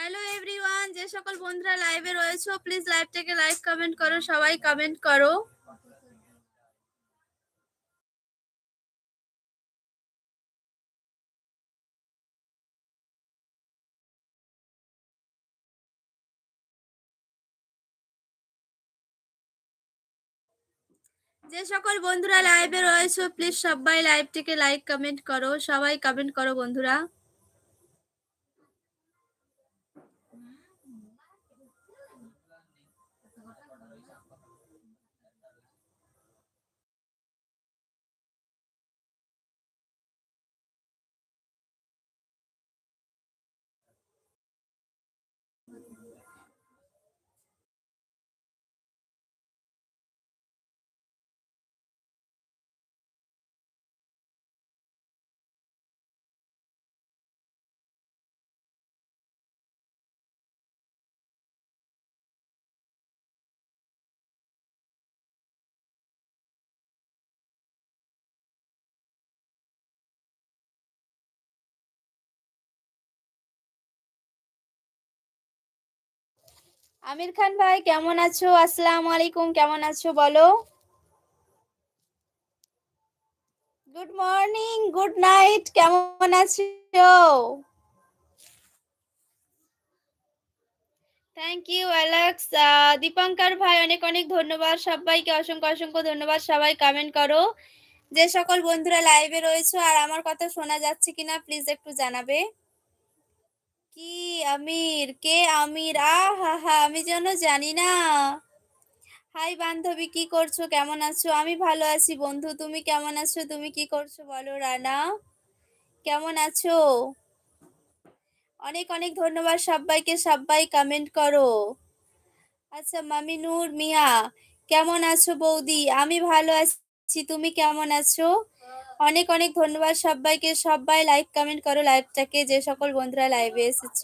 Hello everyone যে সকল বন্ধুরা লাইভে রয়েছে প্লিজ লাইভটাকে লাইক কমেন্ট করো, সবাই কমেন্ট করো। যে সকল বন্ধুরা লাইভে রয়েছে প্লিজ সবাই লাইভটিকে লাইক কমেন্ট করো, সবাই কমেন্ট করো, বন্ধুরা। আমির খান ভাই, কেমন আছো? আসসালামু আলাইকুম, কেমন আছো বলো? গুড মর্নিং গুড নাইট কেমন আছো? থ্যাংক ইউ অ্যালেক্স দীপঙ্কর ভাই, অনেক অনেক ধন্যবাদ সবাইকে, অসংখ্য অসংখ্য ধন্যবাদ সবাই কমেন্ট করো। যে সকল বন্ধুরা লাইভে রয়েছে, আর আমার কথা শোনা যাচ্ছে কিনা প্লিজ একটু জানাবে। কি আমির? কে আমির? আহা হা আমি যেন জানি না। হাই বান্ধবী, কি করছ? কেমন আছো? আমি ভালো আছি বন্ধু, তুমি কেমন আছো? তুমি কি করছ বলো, রানা? কেমন আছো? অনেক অনেক ধন্যবাদ সবাইকে, সবাই কমেন্ট করো। আচ্ছা মামিনুর মিয়া, কেমন আছো বৌদি? আমি ভালো আছি, তুমি কেমন আছো? অনেক অনেক ধন্যবাদ সবাইকে। সবাই লাইক কমেন্ট করো লাইভটাকে যে সকল বন্ধুরা লাইভে এসেছ।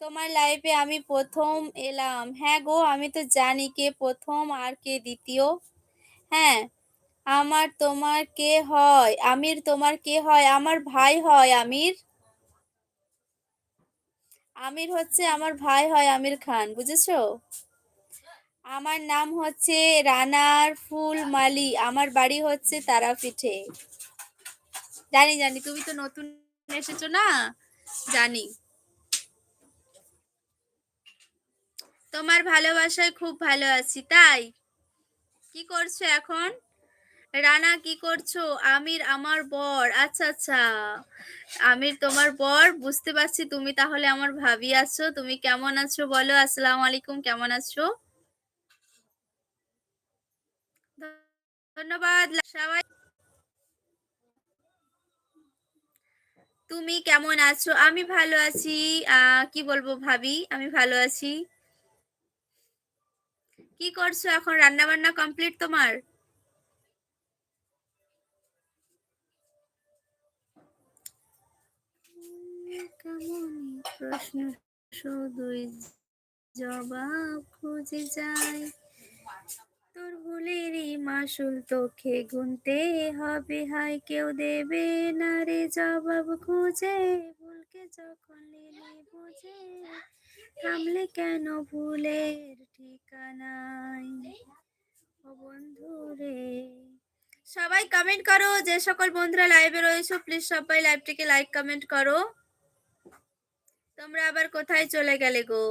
তোমার লাইভে আমি প্রথম এলাম। হ্যাঁ গো, আমি তো জানি কে প্রথম আর কে দ্বিতীয়। হ্যাঁ আমার তোমার কে হয়? আমির তোমার কে হয়? আমার ভাই হয় আমির? আমির হচ্ছে আমার ভাই হয় আমির খান, বুঝেছ? আমার নাম হচ্ছে রানার ফুল মালি। আমার বাড়ি হচ্ছে তারাপীঠে। জানি জানি। তুমি তো নতুন এসেছ না? জানি। তোমার ভালোবাসায় খুব ভালো আছি, তাই? কি করছ এখন? রানা, কি করছ? আমির আমার বর। আচ্ছা আচ্ছা। আমির তোমার বর, বুঝতে পারছি তুমি তাহলে আমার ভাবি আছো। তুমি কেমন আছো বলো? আসসালামু আলাইকুম, কেমন আছো? ধন্যবাদ সবাই তুমি কেমন আছো? আমি ভালো আছি। কি বলব ভাবি? আমি ভালো আছি। কি করছ এখন? রান্না বান্না কমপ্লিট তোমার প্রশ্ন শুধুই জবাব খুঁজে যায় তোর ভুলেরই মাসুল তোকে গুনতে হবে। হাই কেউ দেবে না রে জবাব খুঁজে। ভুলকে যখন নিলে বুঝে, থামলে কেন ভুলের ঠিকানায়? ও বন্ধু রে। সবাই কমেন্ট করো, যে সকল বন্ধুরা লাইভে রয়েছো প্লিজ সবাই লাইভটিকে লাইক কমেন্ট করো। তোমরা আবার কোথায় চলে গেলে গো?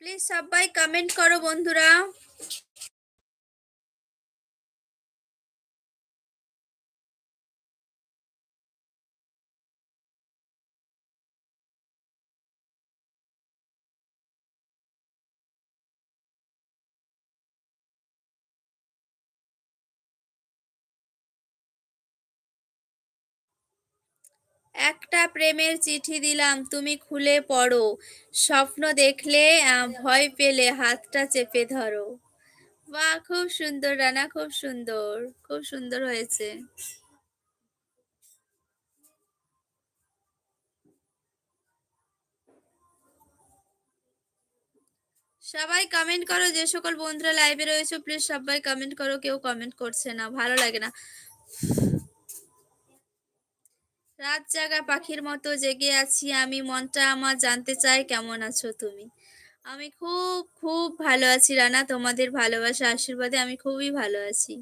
প্লিজ সবাই কমেন্ট করো বন্ধুরা। একটা প্রেমের চিঠি দিলাম, তুমি খুলে পড়ো স্বপ্ন দেখলে ভয় পেলে, হাতটা চেপে ধরো বাহ! খুব সুন্দর রানা, খুব সুন্দর। খুব সুন্দর হয়েছে। সবাই কমেন্ট করো, যে সকল বন্ধুরা লাইভে রয়েছে প্লিজ সবাই কমেন্ট করো, কেউ কমেন্ট করছে না, ভালো লাগে না রাত জাগা পাখির মতো জেগে আছি আমি, মনটা আমার জানতে চাই কেমন আছো তুমি? আমি খুব খুব ভালো আছি রানা, তোমাদের ভালোবাসা আশীর্বাদে আমি খুবই ভালো আছি।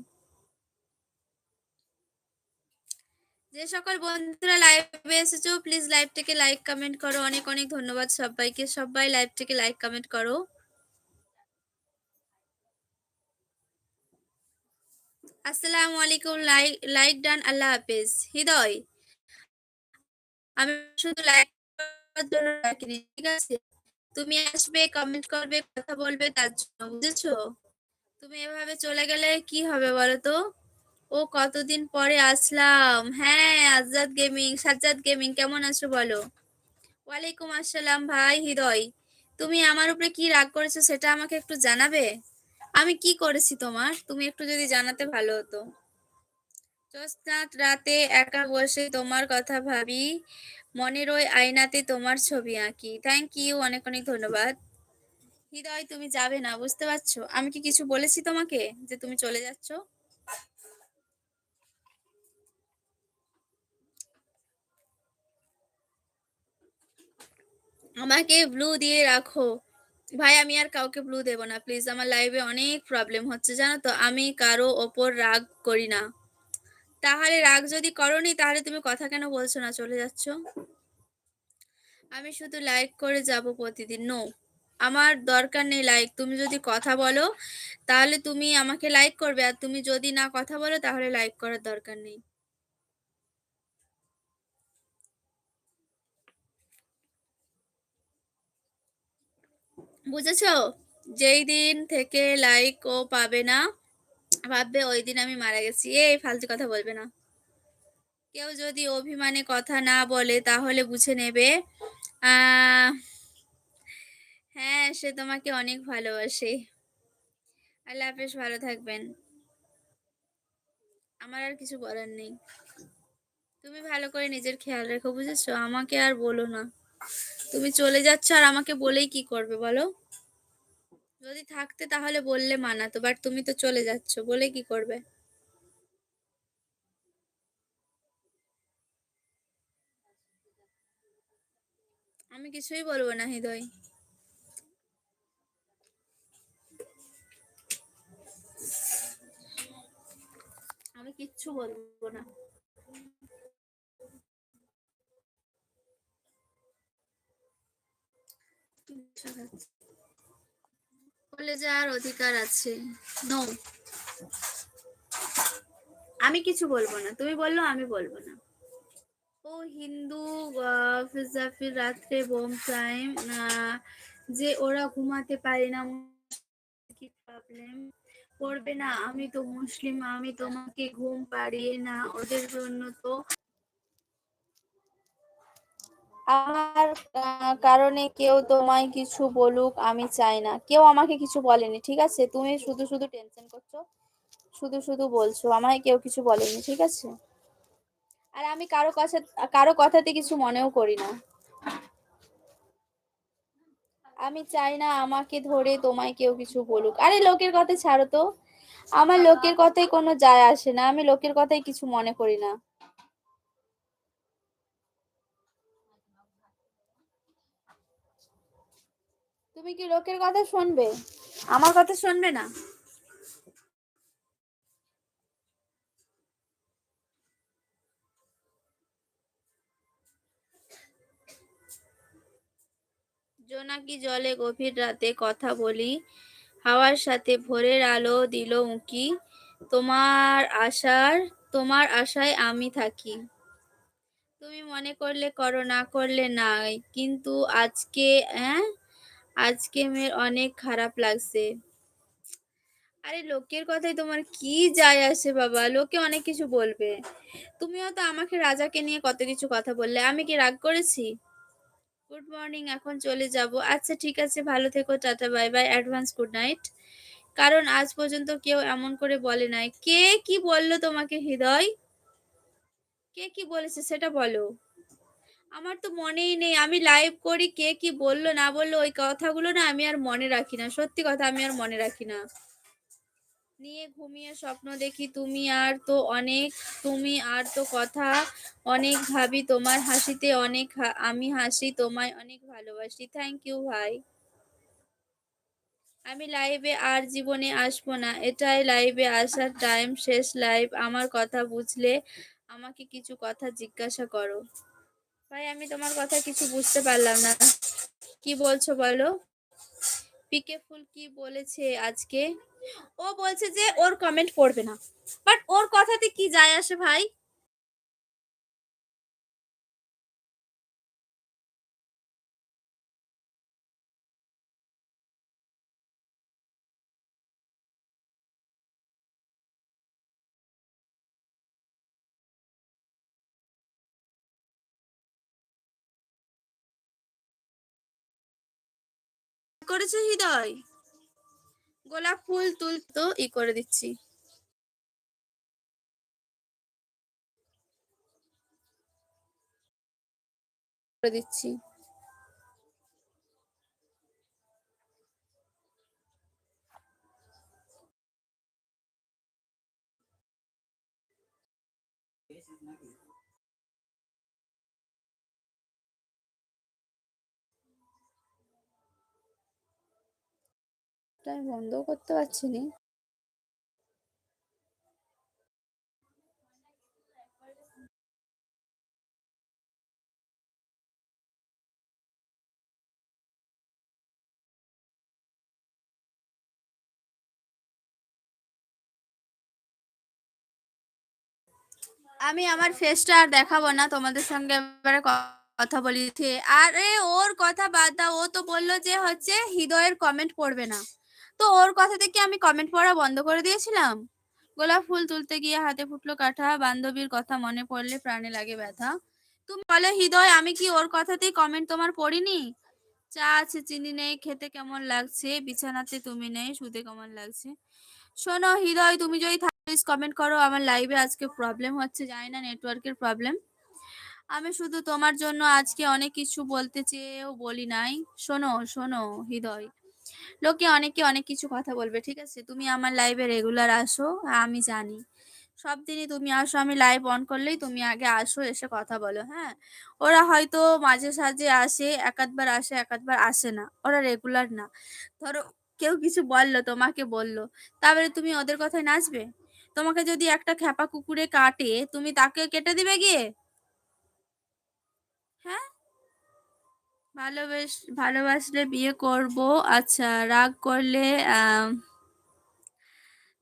যে সকল বন্ধুরা লাইভে এসেছ প্লিজ লাইভটাকে লাইক কমেন্ট করো। অনেক অনেক ধন্যবাদ সবাইকে। সবাই লাইভটাকে লাইক কমেন্ট করো। আসসালামু আলাইকুম লাইক লাইক ডান আল্লাহ হাফেজ। হৃদয় আমি শুধু লাইক করার জন্য ডাকিনি ঠিক আছে? তুমি আসবে কমেন্ট করবে, কথা বলবে, তার জন্য, বুঝেছ? তুমি এভাবে চলে গেলে কি হবে বলো তো? ও কতদিন পরে আসলাম। হ্যাঁ আজাদ গেমিং সাজ্জাদ গেমিং কেমন আছো বলো? ওয়ালাইকুম আসসালাম ভাই, হৃদয়। তুমি আমার উপরে কি রাগ করেছ সেটা আমাকে একটু জানাবে? আমি কি করেছি তোমার? তুমি একটু যদি জানাতে ভালো হতো। জ্যোৎস্নাত রাতে একা বসে তোমার কথা ভাবি মনের ওই আয়নাতে তোমার ছবি আঁকি। থ্যাংক ইউ অনেক অনেক ধন্যবাদ। হৃদয়, তুমি যাবে না, বুঝতে পারছ? আমি কি কিছু বলেছি তোমাকে যে তুমি চলে যাচ্ছ? আমাকে ব্লু দিয়ে রাখো। ভাই, আমি আর কাউকে ব্লু দেব না প্লিজ আমার লাইভে অনেক প্রবলেম হচ্ছে, জানো তো? আমি কারও ওপর রাগ করি না। তাহলে রাগ যদি করনি, তাহলে তুমি কথা কেন বলছো না? চলে যাচ্ছ। আমি শুধু লাইক করে যাব প্রতিদিন। নো আমার দরকার নেই লাইক তুমি যদি কথা বলো, তাহলে তুমি আমাকে লাইক করবে। আর তুমি যদি না কথা বলো, তাহলে লাইক করার দরকার নেই। বুঝেছ? যেই দিন থেকে লাইক ও পাবে না ভাববে ওই দিন আমি মারা গেছি। এই ফালতু কথা বলবে না। কেউ যদি অভিমানে কথা না বলে তাহলে বুঝে নেবে। হ্যাঁ সে তোমাকে অনেক ভালোবাসে। আল্লাহ হাফেজ, ভালো থাকবেন। আমার আর কিছু বলার নেই। তুমি ভালো করে নিজের খেয়াল রেখো, বুঝেছ? আমাকে আর বলো না। তুমি চলে যাচ্ছ আর আমাকে বলেই কি করবে, বলো? যদি থাকতে তাহলে বললে মানাতো বাট তুমি তো চলে যাচ্ছ, বলে কি করবে? আমি কিছুই বলব না, হৃদয়। আমি কিচ্ছু বলব না। বলে যাওয়ার অধিকার আছে। নো আমি কিছু বলব না। তুমি বলল আমি বলব না। ও হিন্দু ফিজাফির রাত্রে বোম টাইম যে ওরা ঘুমাতে পারে না কি প্রবলেম করবে না। আমি তো মুসলিম আমি তোমাকে ঘুম পাড়িয়ে না ওদের জন্য তো আমার কারণে কেউ তোমায় কিছু বলুক, আমি চাই না। কেউ আমাকে কিছু বলেনি, ঠিক আছে? তুমি শুধু শুধু টেনশন করছ, শুধু শুধু বলছো, আমায় কেউ কিছু বলেনি, ঠিক আছে? আর আমি কারও কথা কারও কথাতে কিছু মনেও করি না। আমি চাই না আমাকে ধরে তোমায় কেউ কিছু বলুক। আরে লোকের কথা ছাড়ো তো। আমার লোকের কথাই কোনো যায় আসে না। আমি লোকের কথাই কিছু মনে করি না। তুমি কি লোকের কথা শুনবে? আমার কথা শুনবে না। জোনাকি জলে গভীর রাতে কথা বলি, হাওয়ার সাথে ভোরের আলো দিল উঁকি। তোমার আশার, তোমার আশায় আমি থাকি। তুমি মনে করলে করো, না করলে নাই। কিন্তু আজকে হ্যাঁ আজকে মেয়ের অনেক খারাপ লাগছে। আরে লোকের কথাই তোমার কি যায় আসে বাবা? লোকে অনেক কিছু বলবে। তুমিও তো আমাকে রাজাকে নিয়ে কত কিছু কথা বললে। আমি কি রাগ করেছি? গুড মর্নিং এখন চলে যাব। আচ্ছা ঠিক আছে, ভালো থেকো, tata bye bye advance good night কারণ আজ পর্যন্ত কেউ এমন করে বলে নাই। কে কি বলল তোমাকে, হৃদয়? কে কি বলেছে, সেটা বলো? আমার তো মনেই নেই। আমি লাইভ করি, কে কি বলল, না বলল, ওই কথাগুলো না আমি আর মনে রাখি না। সত্যি কথা, আমি আর মনে রাখি না। নিয়ে ঘুমিয়ে স্বপ্ন দেখি, তুমি আর তো অনেক, তুমি আর তো কথা অনেক ভাবি, তোমার হাসিতে অনেক আমি হাসি, তোমায় অনেক ভালোবাসি। থ্যাংক ইউ ভাই। আমি লাইভে আর জীবনে আসব না। এটাই লাইভে আসার টাইম শেষ লাইভ। আমার কথা বুঝলে আমাকে কিছু কথা জিজ্ঞাসা করো। ভাই, আমি তোমার কথা কিছু বুঝতে পারলাম না। কি বলছো বলো? পিকে ফুল কি বলেছে আজকে? ও বলছে যে ওর কমেন্ট পড়বে না। বাট ওর কথাতে কি যায় আসে ভাই? করেছে হৃদয়? গোলাপ ফুল তুল তো ই করে দিচ্ছি। করে দিচ্ছি। এটা আমি বন্ধও করতে পারছি না। আমি আমার ফেসটা আর দেখাবো না, তোমাদের সঙ্গে এবারে কথা বলিছে আরে ওর কথা বাদ দাও, ও তো বলল যে হচ্ছে হৃদয়ের কমেন্ট পড়বে না তো ওর কথা থেকে আমি কমেন্ট পড়া বন্ধ করে দিয়েছিলাম। গোলাপ ফুল তুলতে গিয়ে হাতে ফুটলো কাঁঠা বান্ধবীর কথা মনে পড়লে প্রাণে লাগে ব্যথা। তুমি বলে, হৃদয়, আমি কি ওর কথাতেই কমেন্ট তোমার পড়িনি? চা আছে, চিনি নেই, খেতে কেমন লাগছে? বিছানাতে তুমি নেই, শুতে কেমন লাগছে? শোনো, হৃদয়, তুমি যদি প্লিজ কমেন্ট করো। আমার লাইভে আজকে প্রবলেম হচ্ছে, জানি না নেটওয়ার্কের প্রবলেম আমি শুধু তোমার জন্য আজকে অনেক কিছু বলতে চেয়েও বলি নাই। শোনো শোনো, হৃদয় লোকে অনেকে অনেক কিছু কথা বলবে, ঠিক আছে? তুমি আমার লাইভে রেগুলার আসো, আমি জানি। সব দিনই তুমি আসো, আমি লাইভ অন করলেই তুমি আগে আসো, এসে কথা বলো হ্যাঁ? ওরা হয়তো মাঝে সাঝে আসে, একাধবার আসে একাধবার আসে না, ওরা রেগুলার না। ধরো কেউ কিছু বলল, তোমাকে বলল, তারপরে তুমি ওদের কথায় নাচবে? তোমাকে যদি একটা খ্যাপা কুকুরে কাটে, তুমি তাকে কেটে দিবে গিয়ে? হ্যাঁ? ভালোবেস, ভালোবাসলে বিয়ে করব। আচ্ছা রাগ করলে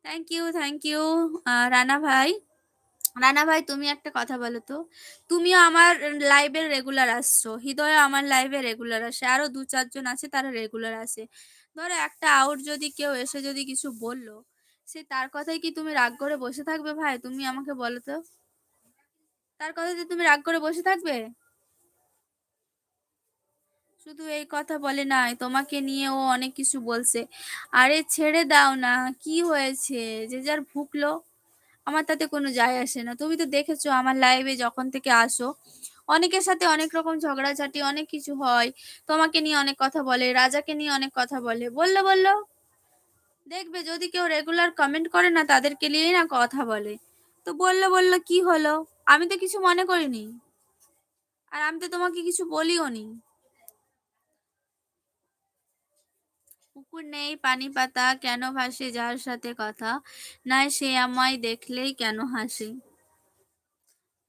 thank you thank you Rana ভাই। রানা ভাই, তুমি একটা কথা বলো তো। তুমিও আমার লাইভে রেগুলার আসছো। হৃদয় আমার লাইভে রেগুলার আসে। আরও দু চারজন আছে, তারা রেগুলার আসে। ধরো একটা আউট যদি কেউ এসে যদি কিছু বলল, সে তার কথাই কি তুমি রাগ করে বসে থাকবে ভাই? তুমি আমাকে বলো তো। তার কথাতে তুমি রাগ করে বসে থাকবে? শুধু এই কথা বলে নাই তোমাকে নিয়ে ও অনেক কিছু বলছে। আরে, ছেড়ে দাও না, কি হয়েছে? যে যার ভুকলো আমার তাতে কোনো যায় আসে না। তুমি তো দেখেছ আমার লাইভে যখন থেকে আসো, অনেকের সাথে অনেক রকম ঝগড়াঝাটি, অনেক কিছু হয়। তোমাকে নিয়ে অনেক কথা বলে, রাজাকে নিয়ে অনেক কথা বলে। বলল বলল, দেখবে যদি কেউ রেগুলার কমেন্ট করে না, তাদেরকে নিয়েই না কথা বলে। তো বলল বলল, কি হলো? আমি তো কিছু মনে করিনি। আর আমি তো তোমাকে কিছু বলিও নি। পুকুর নেই পানি পাতা কেন ভাসে, যার সাথে কথা নাই সে আমায় দেখলেই কেন হাসে?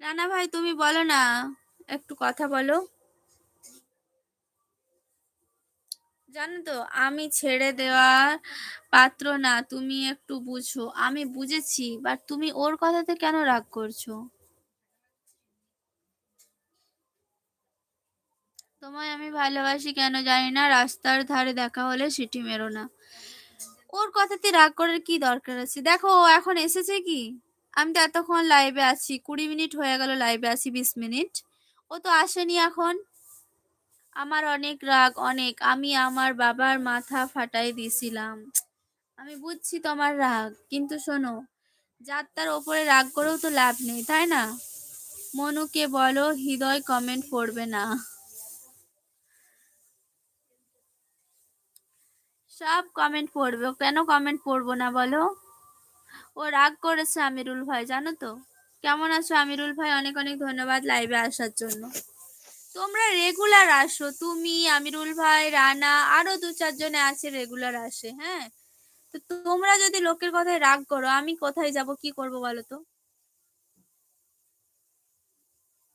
রানা ভাই, তুমি বলো না, একটু কথা বলো। জানো তো, আমি ছেড়ে দেওয়ার পাত্র না, তুমি একটু বুঝো। আমি বুঝেছি বাট তুমি ওর কথাতে কেন রাগ করছ? তোমায় আমি ভালোবাসি কেন জানি না, রাস্তার ধারে দেখা হলে সিটি মেরো না। ওর কথাতে রাগ করার কি দরকার আছে? দেখো, ও এখন এসেছে কি? আমি তো এতক্ষণ লাইভে আছি, কুড়ি মিনিট হয়ে গেল লাইভে আছি, বিশ মিনিট। ও তো আসেনি এখন। আমার অনেক রাগ, অনেক। আমি আমার বাবার মাথা ফাটাই দিয়েছিলাম আমি বুঝছি তোমার রাগ, কিন্তু শোনো, যার তার ওপরে রাগ করেও তো লাভ নেই, তাই না? মনুকে বলো, হৃদয় কমেন্ট পড়বে না। সব কমেন্ট পড়বে। কেন কমেন্ট পড়ব না বলো? ও রাগ করেছে আমিরুল ভাই, জানো তো? কেমন আছো আমিরুল ভাই? অনেক অনেক ধন্যবাদ লাইভে আসার জন্য। তোমরা রেগুলার আসো। তুমি, আমিরুল ভাই, রানা, আরও দু চারজনে আছে রেগুলার আসে হ্যাঁ? তো তোমরা যদি লোকের কথায় রাগ করো, আমি কোথায় যাব, কি করব বলো তো?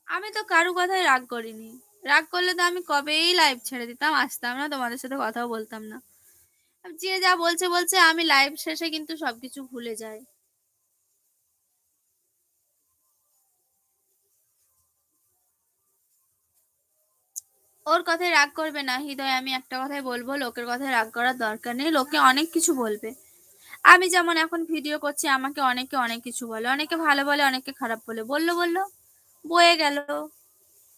আমি তো কারও কথায় রাগ করিনি। রাগ করলে তো আমি কবেই লাইভ ছেড়ে দিতাম, আসতাম না, তোমাদের সাথে কথাও বলতাম না। যে যা বলছে বলছে, আমি লাইভ শেষে কিন্তু সবকিছু ভুলে যাই। ওর কথায় রাগ করবে না, হৃদয় আমি একটা কথাই বলব, লোকের কথায় রাগ করার দরকার নেই, লোকে অনেক কিছু বলবে। আমি যেমন এখন ভিডিও করছি, আমাকে অনেকে অনেক কিছু বলে, অনেকে ভালো বলে, অনেকে খারাপ বলে। বলল বলল, বয়ে গেল।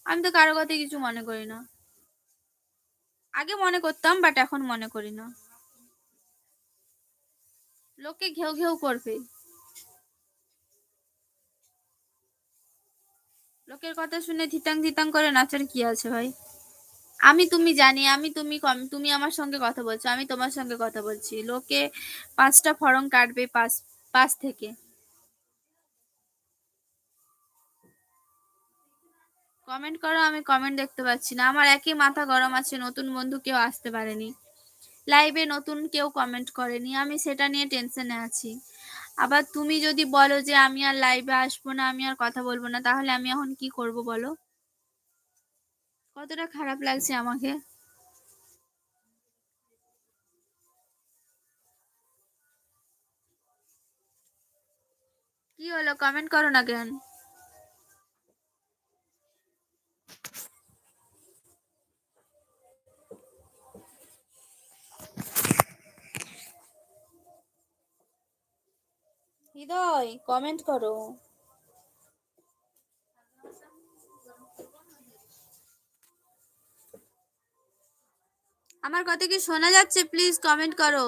আমি তো কারও কথায় কিছু মনে করি না। আগে মনে করতাম বাট এখন মনে করি না। লোকে ঘেউ ঘেউ করবে। লোকের কথা শুনে ধিতাং ধিতাং করে নাচার কি আছে ভাই? আমি তুমি জানি, আমি তুমি কম, তুমি আমার সঙ্গে কথা বলছো, আমি তোমার সঙ্গে কথা বলছি। লোকে পাঁচটা ফরম কাটবে পাঁচ পাঁচ থেকে। কমেন্ট করো, আমি কমেন্ট দেখতে পাচ্ছি না। আমার একই মাথা গরম আছে, নতুন বন্ধু কেউ আসতে পারেনি। লাইভে নতুন কেউ কমেন্ট করেনি, আমি সেটা নিয়ে টেনশনে আছি। আবার তুমি যদি বলো যে আমি আর লাইভে আসব না, আমি আর কথা বলব না, তাহলে আমি এখন কি করব বলো? কতটা খারাপ লাগছে আমাকে। কি হলো কমেন্ট করো না কেন? হৃদয় কমেন্ট করো। আমার কথা কি শোনা যাচ্ছে? প্লিজ কমেন্ট করো।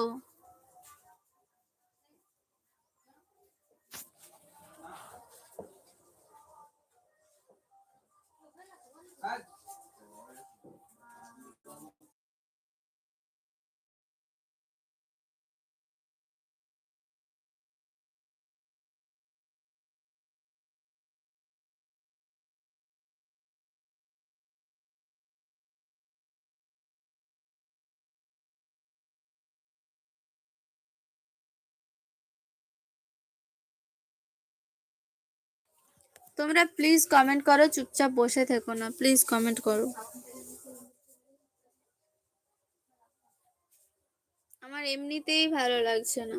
তোমরা প্লিজ কমেন্ট করো, চুপচাপ বসে থেকো না। প্লিজ কমেন্ট করো। আমার এমনিতেই ভালো লাগছে না।